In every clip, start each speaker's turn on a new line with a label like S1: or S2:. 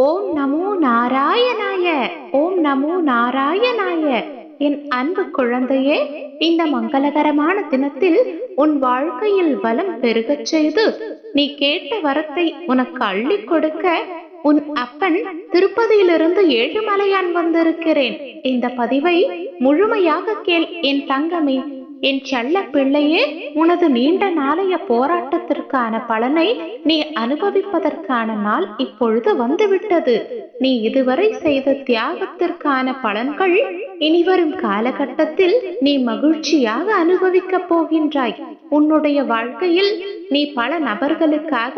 S1: ஓம் நமோ நாராயணாய ஓம் நமோ நாராயணாய. என் அன்பு குழந்தையே இந்த மங்களகரமான தினத்தில் உன் வாழ்க்கையில் பலம் பெருகச் செய்து நீ கேட்ட வரத்தை உனக்கு அள்ளி கொடுக்க உன் அப்பன் திருப்பதியிலிருந்து ஏழுமலையான் வந்திருக்கிறேன். இந்த பதிவை முழுமையாக கேள் என் தங்கமே. என் செல்ல பிள்ளையே உனது நீண்ட நாளைய போராட்டத்திற்கான பலனை நீ அனுபவிப்பதற்கான நாள் இப்பொழுது வந்துவிட்டது. நீ இதுவரை செய்த தியாகத்திற்கான பலன்கள் இனிவரும் காலகட்டத்தில் நீ மகிழ்ச்சியாக அனுபவிக்கப் போகின்றாய். உன்னுடைய வாழ்க்கையில் நீ பல நபர்களுக்காக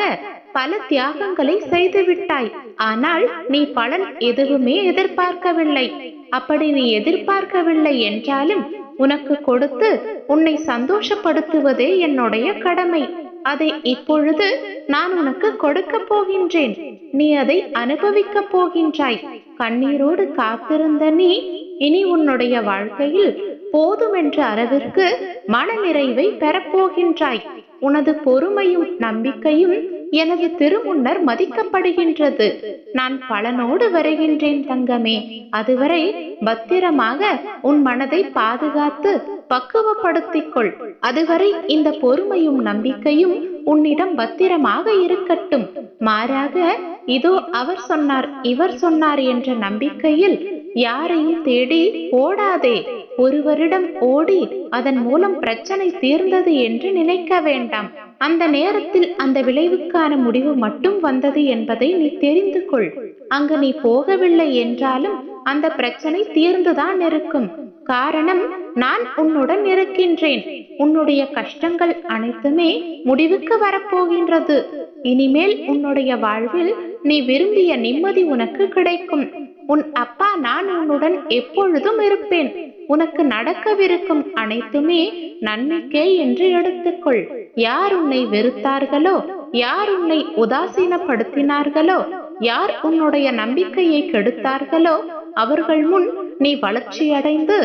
S1: பல தியாகங்களை செய்துவிட்டாய் ஆனால் நீ பலன் எதுவுமே எதிர்பார்க்கவில்லை. அப்படி நீ எதிர்பார்க்கவில்லை என்றாலும் உனக்கு கொடுத்து உன்னை சந்தோஷப்படுத்துவதே என்னுடைய கடமை. அதை இப்பொழுது நான் உனக்கு கொடுக்க போகின்றேன். நீ அதை அனுபவிக்கப் போகின்றாய். கண்ணீரோடு காத்திருந்த நீ இனி உன்னுடைய வாழ்க்கையில் போதுமென்ற அளவிற்கு மன நிறைவை பெறப்போகின்றாய். உனது பொறுமையும் நம்பிக்கையும் எனது திருமுன்னர் மதிக்கப்படுகின்றது. நான் பலனோடு வருகின்றேன் தங்கமே. அதுவரை பத்திரமாக உன் மனதை பாதுகாத்து பக்குவப்படுத்திக் கொள் அதுவரை இந்த பொறுமையும் நம்பிக்கையும் உன்னிடம் பத்திரமாக இருக்கட்டும். மாறாக இதோ அவர் சொன்னார் இவர் சொன்னார் என்ற நம்பிக்கையில் யாரையும் தேடி ஓடாதே. ஒரு வருடம் ஓடி அதன் மூலம் பிரச்சனை தீர்ந்தது என்று நினைக்க வேண்டாம். அந்த நேரத்தில் அந்த விளைவுக்கான முடிவு மட்டும் வந்தது என்பதை நீ தெரிந்து கொள். அங்கு நீ போகவில்லை என்றாலும் அந்த பிரச்சனை தீர்ந்துதான் இருக்கும். காரணம் நான் உன்னுடன் இருக்கின்றேன். உன்னுடைய கஷ்டங்கள் அனைத்துமே முடிவுக்கு வரப்போகின்றது. இனிமேல் உன்னுடைய வாழ்வில் நீ விரும்பிய நிம்மதி உனக்கு கிடைக்கும். உன் அப்பா நான் உன்னுடன் எப்பொழுதும் இருப்பேன். உனக்கு நடக்கவிருக்கும் அனைத்துமே நன்மைக்கே என்று எடுத்துக்கொள். யார் உன்னை வெறுத்தார்களோ யார் உன்னை உதாசீனப்படுத்தினார்களோ யார் உன்னுடைய நம்பிக்கையை கெடுத்தார்களோ அவர்கள் முன் நீ வளர்ச்சியடைந்து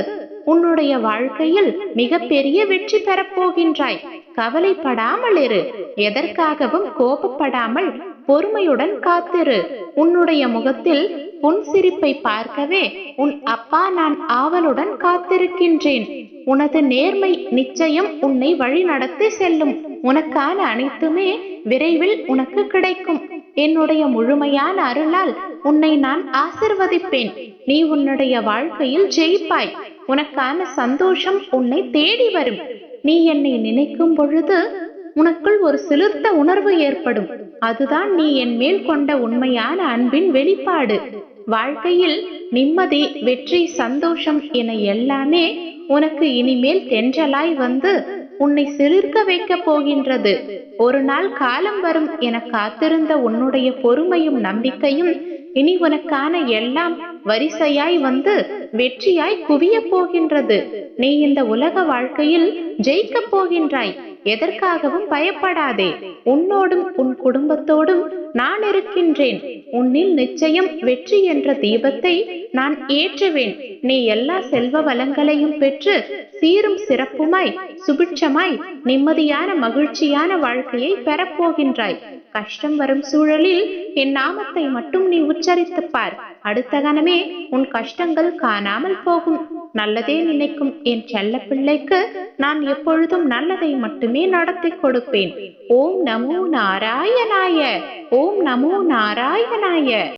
S1: உன்னுடைய வாழ்க்கையில் மிகப்பெரிய வெற்றி பெறப் போகின்றாய் கவலைப்படாமல் இரு. எதற்காகவும் கோபப்படாமல் பொறுமையுடன் காத்திரு. உன்னுடைய முகத்தில் உன் சிரிப்பை பார்க்கவே உன் அப்பா நான் ஆவலுடன் காத்திருக்கின்றேன். உனது நேர்மை நிச்சயம் உன்னை வழி நடத்தி செல்லும். உனக்கான அனைத்துமே விரைவில் உனக்கு கிடைக்கும். என்னுடைய முழுமையான அருளால் உன்னை நான் ஆசிர்வதிப்பேன். நீ உன்னுடைய வாழ்க்கையில் ஜெயிப்பாய். உனக்கான சந்தோஷம் உன்னை தேடி வரும். நீ என்னை நினைக்கும் பொழுது உனக்குள் ஒரு சிலிர்த்த உணர்வு ஏற்படும். அதுதான் நீ என் மேல் கொண்ட உண்மையான அன்பின் வெளிப்பாடு. வாழ்க்கையில் நிம்மதி வெற்றி சந்தோஷம் என எல்லாமே உனக்கு இனிமேல் தென்றலாய் வந்து உன்னை சிலிர்க்க வைக்கப் போகின்றது. ஒரு நாள் காலம் வரும் என காத்திருந்த உன்னுடைய பொறுமையும் நம்பிக்கையும் இனி உனக்கான எல்லாம் வரிசையாய் வந்து வெற்றியாய் குவிய போகின்றது. நீ இந்த உலக வாழ்க்கையில் ஜெயிக்கப் போகின்றாய். எதற்காகவும் பயப்படாதே. உன்னோடும் உன் குடும்பத்தோடும் நான் இருக்கின்றேன். உன்னில் நிச்சயம் வெற்றி என்ற தீபத்தை நான் ஏற்றுவேன். நீ எல்லா செல்வ வளங்களையும் பெற்று சீரும் சிறப்புமாய் சுபிட்சமாய் நிம்மதியான மகிழ்ச்சியான வாழ்க்கையை பெறப்போகின்றாய். கஷ்டம் வரும் சூழலில் என் நாமத்தை மட்டும் நீ உச்சரித்துப் பார். அடுத்த கணமே உன் கஷ்டங்கள் காணாமல் போகும். நல்லதே நினைக்கும் என் செல்ல பிள்ளைக்கு நான் எப்பொழுதும் நல்லதை மட்டுமே நடத்தி கொடுப்பேன். ஓம் நமோ நாராயணாய ஓம் நமோ நாராயணாய.